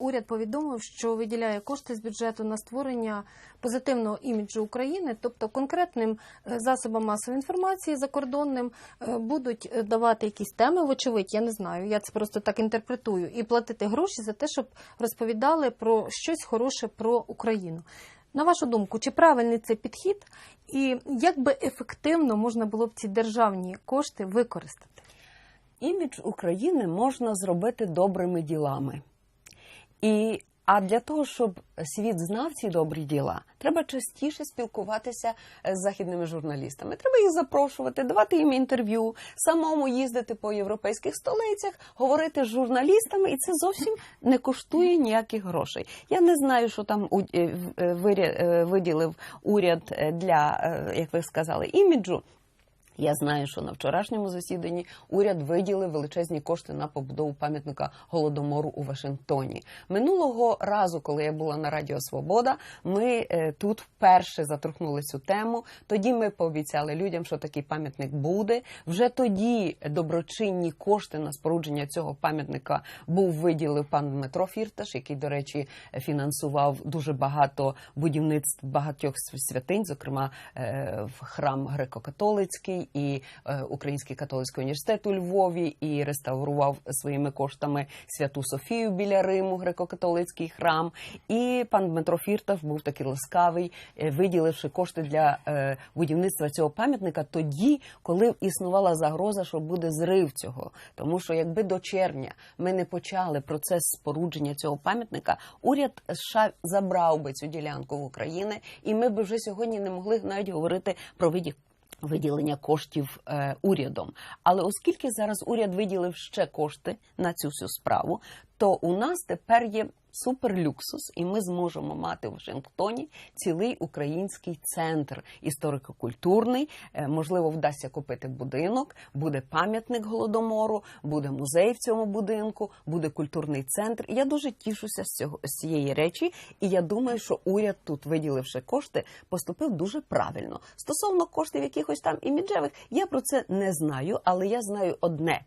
Уряд повідомив, що виділяє кошти з бюджету на створення позитивного іміджу України, тобто конкретним е, засобам масової інформації закордонним е, будуть е, давати якісь теми, вочевидь, я не знаю, я це просто так інтерпретую, і платити гроші за те, щоб розповідали про щось хороше про Україну. На вашу думку, чи правильний це підхід, і як би ефективно можна було б ці державні кошти використати? Імідж України можна зробити добрими ділами. І, а для того, щоб світ знав ці добрі діла, треба частіше спілкуватися з західними журналістами. Треба їх запрошувати, давати їм інтерв'ю, самому їздити по європейських столицях, говорити з журналістами, і це зовсім не коштує ніяких грошей. Я не знаю, що там е, е, е, виділив уряд для, як ви сказали, іміджу. Я знаю, що на вчорашньому засіданні уряд виділив величезні кошти на побудову пам'ятника голодомору у Вашингтоні. Минулого разу, коли я була на Радіо Свобода, ми е, тут вперше заторкнули цю тему. Тоді ми пообіцяли людям, що такий пам'ятник буде. Вже тоді доброчинні кошти на спорудження цього пам'ятника був виділив пан Дмитро Фірташ, який, до речі, фінансував дуже багато будівництв багатьох святинь, зокрема е, в храм греко-католицький і е, Український католицький університет у Львові, і реставрував своїми коштами Святу Софію біля Риму, греко-католицький храм. І пан Дмитро Фірташ був такий ласкавий, е, виділивши кошти для е, будівництва цього пам'ятника тоді, коли існувала загроза, що буде зрив цього. Тому що якби до червня ми не почали процес спорудження цього пам'ятника, уряд США забрав би цю ділянку в Україні, і ми б вже сьогодні не могли навіть говорити про виді. Виділення коштів е, урядом, але оскільки зараз уряд виділив ще кошти на цю всю справу, то у нас тепер є суперлюксус, і ми зможемо мати в Вашингтоні цілий український центр історико-культурний. Е, можливо, вдасться купити будинок, буде пам'ятник голодомору, буде музей в цьому будинку, буде культурний центр. Я дуже тішуся з цього з цієї речі, і я думаю, що уряд тут, виділивши кошти, поступив дуже правильно. Стосовно коштів якихось там іміджевих, я про це не знаю, але я знаю одне.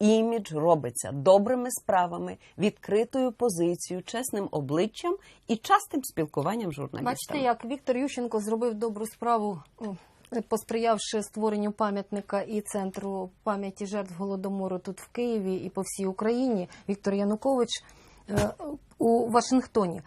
Імідж робиться добрими справами, відкритою позицією, чесним обличчям і частим спілкуванням журналістами. Бачите, як Віктор Ющенко зробив добру справу, посприявши створенню пам'ятника і центру пам'яті жертв голодомору тут в Києві і по всій Україні. Віктор Янукович е, у Вашингтоні.